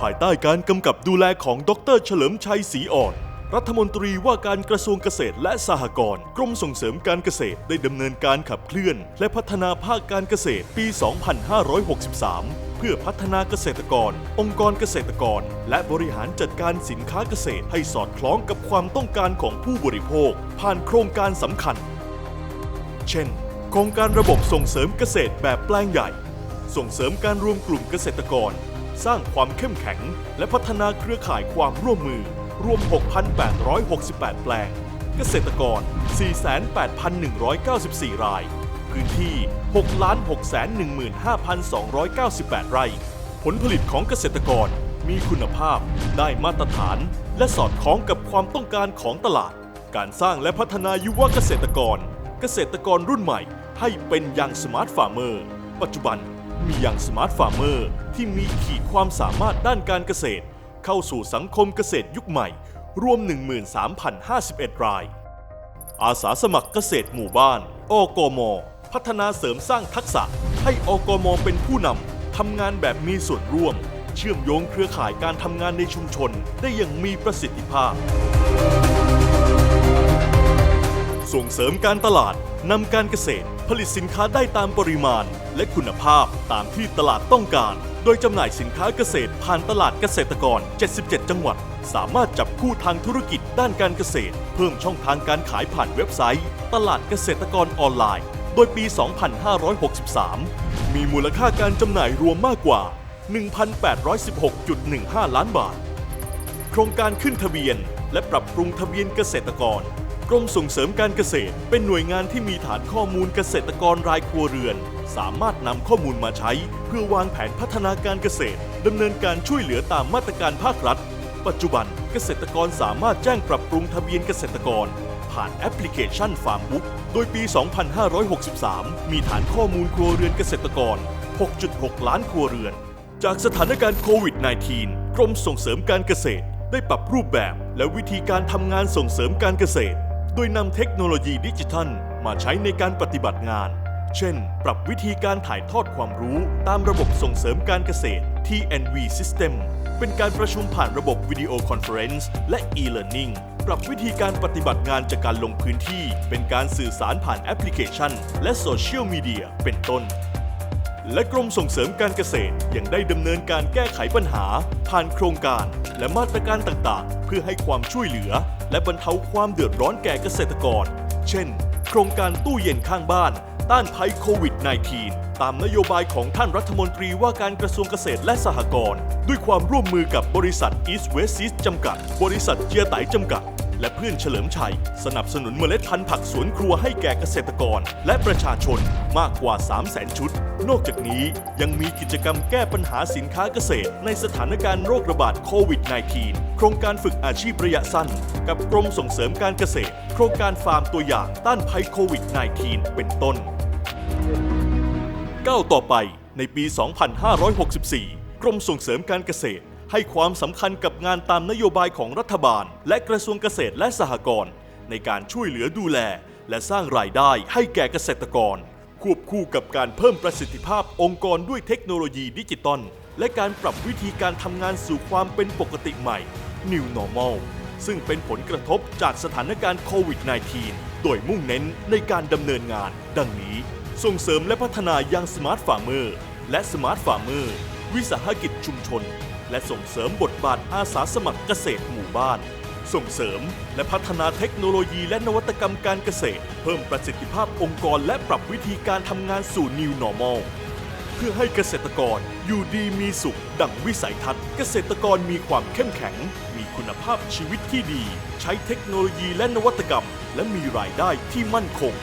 ภายใต้การกำกับดูแลของดรเฉลิมชัยศรีอ่อน รัฐมนตรีว่าการกระทรวงเกษตรและสหกรณ์กรมส่งเสริมการเกษตรได้ดำเนินการขับเคลื่อน และพัฒนาภาคการเกษตรปี 2563เพื่อพัฒนาเกษตรกร องค์กรเกษตรกร และบริหารจัดการสินค้าเกษตรให้สอดคล้องกับความต้องการของผู้บริโภค ผ่านโครงการสำคัญ เช่น โครงการระบบส่งเสริมเกษตรแบบแปลงใหญ่ ส่งเสริมการรวมกลุ่มเกษตรกร สร้างความเข้มแข็ง และพัฒนาเครือข่ายความร่วมมือ รวม 6,868 แปลง เกษตรกร 48,194 ราย พื้นที่ 6,615,298 ไร่ ผลผลิตของเกษตรกรมีคุณภาพ ได้มาตรฐาน และสอดคล้องกับความต้องการของตลาด การสร้างและพัฒนายุวเกษตรกร เกษตรกรรุ่นใหม่ให้เป็นยังสมาร์ทฟาร์มเมอร์ ปัจจุบัน มียังสมาร์ทฟาร์มเมอร์ที่มีขีดความสามารถด้านการเกษตร เข้าสู่สังคมเกษตรยุคใหม่ รวม 13,051 ราย อาสาสมัครเกษตรหมู่บ้านอกม พัฒนาเสริมสร้างทักษะ ให้อกม เป็นผู้นำทำงานแบบมีส่วนร่วม เชื่อมโยงเครือข่ายการทำงานในชุมชนได้อย่างมีประสิทธิภาพ ส่งเสริมการตลาด นำการเกษตรผลิตสินค้าได้ตามปริมาณ และคุณภาพตามที่ตลาดต้องการ โดยจำหน่ายสินค้าเกษตรผ่านตลาดเกษตรกร 77 จังหวัด สามารถจับคู่ทางธุรกิจด้านการเกษตร เพิ่มช่องทางการขายผ่านเว็บไซต์ ตลาดเกษตรกรออนไลน์ โดยปี 2563 มีมูลค่าการจำหน่ายรวมมากกว่า 1,816.15 ล้านบาท โครงการขึ้นทะเบียน และปรับปรุงทะเบียนเกษตรกร กรมส่งเสริมการเกษตร เป็นหน่วยงานที่มีฐานข้อมูลเกษตรกรรายครัวเรือน สามารถนำข้อมูลมาใช้ เพื่อวางแผนพัฒนาการเกษตรดำเนินการช่วยเหลือตามมาตรการภาครัฐ ปัจจุบันเกษตรกรสามารถแจ้งปรับปรุงทะเบียนเกษตรกร ผ่านแอปพลิเคชัน Farm Book โดยปี 2563 มีฐานข้อมูลครัวเรือนเกษตรกร 6.6 ล้านครัวเรือน จากสถานการณ์โควิด -19 กรมส่งเสริมการเกษตรได้ปรับรูปแบบและวิธีการทำงานส่งเสริมการเกษตร โดยนำเทคโนโลยีดิจิทัล มาใช้ในการปฏิบัติงาน เช่น ปรับวิธีการถ่ายทอดความรู้ตามระบบส่งเสริมการเกษตร TNV System เป็นการประชุมผ่านระบบวิดีโอคอนเฟอเรนซ์และ e-learning ปรับวิธีการปฏิบัติงานจากการลงพื้นที่ เป็นการสื่อสารผ่านแอปพลิเคชัน และโซเชียลมีเดียเป็นต้น และกรมส่งเสริมการเกษตรยังได้ดำเนินการแก้ไขปัญหา ผ่านโครงการ และมาตรการต่างๆ เพื่อให้ความช่วยเหลือ และบรรเทาความเดือดร้อนแก่เกษตรกร เช่น โครงการตู้เย็นข้างบ้าน ต้านภัยโควิด -19 ตามนโยบายของท่านรัฐมนตรีว่าการกระทรวงเกษตรและสหกรณ์ด้วยความร่วมมือกับบริษัท East West Seas จำกัด บริษัทเจียไตจำกัด และเพื่อนเฉลิมชัย สนับสนุนเมล็ดพันธุ์ผักสวนครัวให้แก่เกษตรกร และประชาชนมากกว่า 3 0 0 0 0 0 ชุด นอกจากนี้ยังมีกิจกรรมแก้ปัญหาสินค้าเกษตร ในสถานการณ์โรคระบาดโควิด -19 โครงการฝึกอาชีพระยะสั้น กับกรมส่งเสริมการเกษตร โครงการฟาร์มตัวอย่างต้านภัยโควิด -19 เป็นต้นก้าวต่อไปในปี 2564 กรมส่งเสริมการเกษตร ให้ความสำคัญกับงานตามนโยบายของรัฐบาล และกระทรวงเกษตรและสหกรณ์ในการช่วยเหลือดูแล และสร้างรายได้ให้แก่เกษตรกร ควบคู่กับการเพิ่มประสิทธิภาพองค์กรด้วยเทคโนโลยีดิจิตอลและการปรับวิธีการทำงานสู่ความเป็นปกติใหม่ New Normal ซึ่งเป็นผลกระทบจากสถานการณ์โควิด -19 โดยมุ่งเน้นในการดำเนินงาน ดังนี้ ส่งเสริมและพัฒนายังสมาร์ทฟาร์มเมอร์ และสมาร์ทฟาร์มเมอร์ วิสาหกิจชุมชน และส่งเสริมบทบาทอาสาสมัครเกษตรหมู่บ้าน ส่งเสริมและพัฒนาเทคโนโลยีและนวัตกรรมการเกษตร เพิ่มประสิทธิภาพองค์กรและปรับวิธีการทำงานสู่ New Normal เพื่อให้เกษตรกรอยู่ดีมีสุข ดังวิสัยทัศน์ เกษตรกรมีความเข้มแข็ง มีคุณภาพชีวิตที่ดี ใช้เทคโนโลยีและนวัตกรรม และมีรายได้ที่มั่นคง